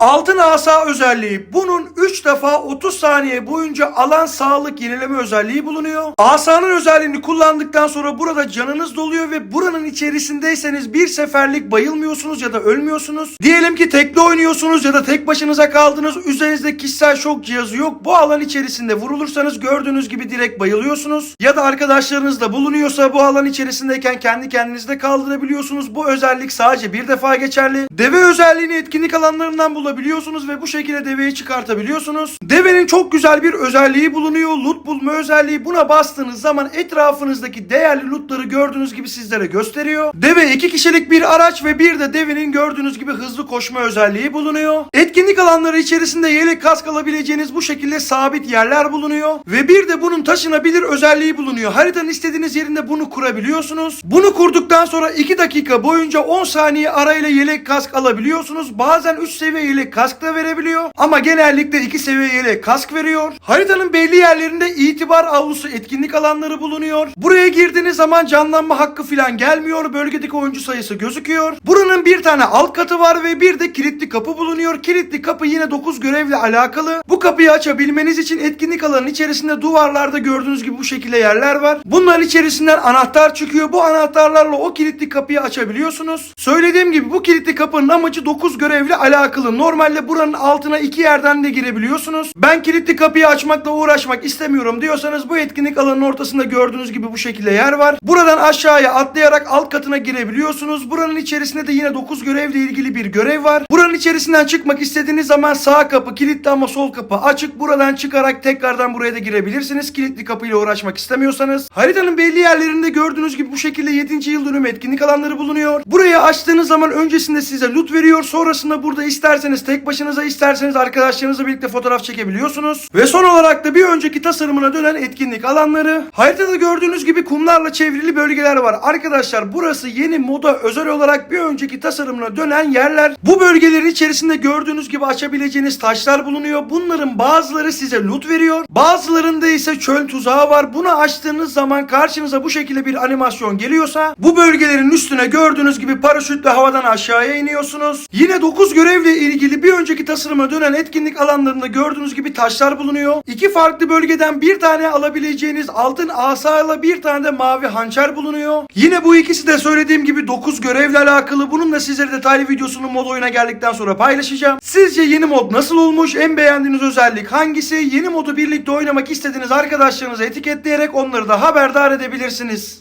Altın asa özelliği. Bunun 3 defa 30 saniye boyunca alan sağlık yenileme özelliği bulunuyor. Asanın özelliğini kullandıktan sonra burada canınız doluyor ve buranın içerisindeyseniz bir seferlik bayılmıyorsunuz ya da ölmüyorsunuz. Diyelim ki tekli oynuyorsunuz ya da tek başınıza kaldınız. Üzerinizde kişisel şok cihazı yok. Bu alan içerisinde vurulursanız gördüğünüz gibi direkt bayılıyorsunuz. Ya da arkadaşlarınız da bulunuyorsa bu alan içerisindeyken kendi kendinizde kaldırabiliyorsunuz. Bu özellik sadece bir defa geçerli. Deve özelliğini etkinlik alanlarından bulabiliyorsunuz ve bu şekilde deveyi çıkartabiliyorsunuz. Devenin çok güzel bir özelliği bulunuyor. Loot bulma özelliği. Buna bastığınız zaman etrafınızdaki değerli lootları gördüğünüz gibi sizlere gösteriyor. Deve iki kişilik bir araç ve bir de devenin gördüğünüz gibi hızlı koşma özelliği bulunuyor. Etkinlik alanları içerisinde yelek kask alabileceğiniz bu şekilde sabit yerler bulunuyor. Ve bir de bunun taşınabilir özelliği bulunuyor. Haritanın istediğiniz yerinde bunu kurabiliyorsunuz. Bunu kurduktan sonra 2 dakika boyunca 10 saniye arayla yelek kask alabiliyorsunuz. Bazen 3 seviye yelek kask da verebiliyor. Ama genellikle 2 seviye yelek kask veriyor. Haritanın belli yerlerinde itibar avlusu etkinlik alanları bulunuyor. Buraya girdiğiniz zaman canlanma hakkı falan gelmiyor. Bölgedeki oyuncu sayısı gözüküyor. Buranın bir tane alt katı var ve bir de kilitli kapı bulunuyor. Kilitli kapı yine 9 görevle alakalı. Bu kapıyı açabilmeniz için etkinlik alanının içerisinde duvarlarda gördüğünüz gibi bu şekilde yerler var. Bunların içerisinden anahtar çıkıyor. Bu anahtarlarla o kilitli kapıyı açabiliyorsunuz. Söylediğim gibi bu kilitli kapının amacı 9 görevle alakalı. Normalde buranın altına iki yerden de girebiliyorsunuz. Ben kilitli kapıyı açmakla uğraşmak istemiyorum diyorsanız bu etkinlik alanının ortasında gördüğünüz gibi bu şekilde yer var. Buradan aşağıya atlayarak alt katına girebiliyorsunuz. Buranın içerisinde de yine 9 görevle ilgili bir görev var. Buranın içerisinden çıkmak istediğiniz zaman sağ kapı kilitli ama sol kapı açık. Buradan çıkarak tekrardan buraya da girebilirsiniz. Kilitli kapıyla uğraşmak istemiyorsanız. Haritanın belli yerlerinde gördüğünüz gibi bu şekilde 7. yıl dönümü etkinlik alanları bulunuyor. Burayı açtığınız zaman öncesinde size loot veriyor. Sonrasında burada isterseniz tek başınıza isterseniz arkadaşlarınızla birlikte fotoğraf çekebiliyorsunuz. Ve son olarak da bir önceki tasarımına dönen etkinlik alanları. Haritada gördüğünüz gibi kumlarla çevrili bölgeler var. Arkadaşlar burası yeni moda özel olarak bir önceki tasarımına dönen yerler. Bu bölgelerin içerisinde gördüğünüz gibi açabileceğiniz taşlar bulunuyor. Bunların bazıları size loot veriyor. Bazılarında ise çöl tuzağı var. Bunu açtığınız zaman karşınıza bu şekilde bir animasyon geliyorsa bu bölgelerin üstüne gördüğünüz gibi paraşütle havadan aşağıya iniyorsunuz. Yine 9 görevle ilgili bir önceki tasarıma dönen etkinlik alanlarında gördüğünüz gibi taşlar bulunuyor. İki farklı bölgeden bir tane alabileceğiniz altın asayla bir tane de mavi hançer bulunuyor. Yine bu ikisi de söylediğim gibi 9 görevle alakalı. Bunun da sizlere detaylı videosunu mod oyuna geldikten sonra paylaşacağım. Sizce yeni mod nasıl olmuş? En beğendiğiniz özellik hangisi? Yeni modu birlikte oynamak istediğiniz arkadaşlarınızı etiketleyerek onları da haberdar edebilirsiniz.